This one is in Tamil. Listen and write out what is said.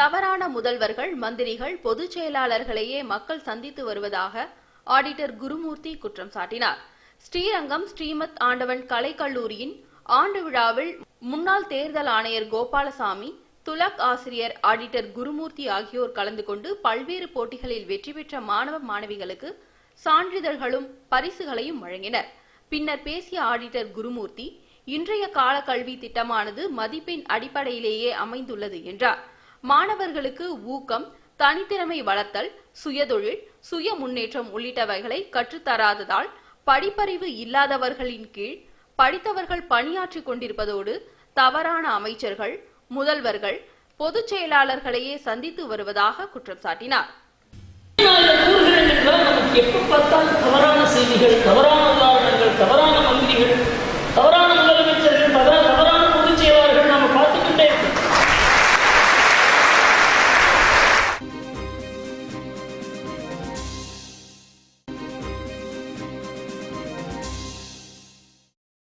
தவறான முதல்வர்கள் மந்திரிகள் பொதுச் செயலாளர்களையே மக்கள் சந்தித்து வருவதாக ஆடிட்டர் குருமூர்த்தி குற்றம் சாட்டினார். ஸ்ரீரங்கம் ஸ்ரீமத் ஆண்டவன் கலைக்கல்லூரியின் ஆண்டு விழாவில் முன்னாள் தேர்தல் ஆணையர் கோபாலசாமி துலக் ஆசிரியர் ஆடிட்டர் குருமூர்த்தி ஆகியோர் கலந்து கொண்டு பல்வேறு போட்டிகளில் வெற்றி பெற்ற மாணவ மாணவிகளுக்கு சான்றிதழ்களும் பரிசுகளையும் வழங்கினர். பின்னர் பேசிய ஆடிட்டர் குருமூர்த்தி இன்றைய கால கல்வி திட்டமானது மதிப்பெண் அடிப்படையிலேயே அமைந்துள்ளது என்றார். மாணவர்களுக்கு ஊக்கம் தனித்திறமை வளர்த்தல் சுயதொழில் சுய முன்னேற்றம் உள்ளிட்டவைகளை கற்றுத்தராததால் படிப்பறிவு இல்லாதவர்களின் கீழ் படித்தவர்கள் பணியாற்றிக் கொண்டிருப்பதோடு தவறான அமைச்சர்கள் முதல்வர்கள் பொதுச் செயலாளர்களையே சந்தித்து வருவதாக குற்றம் சாட்டினார்.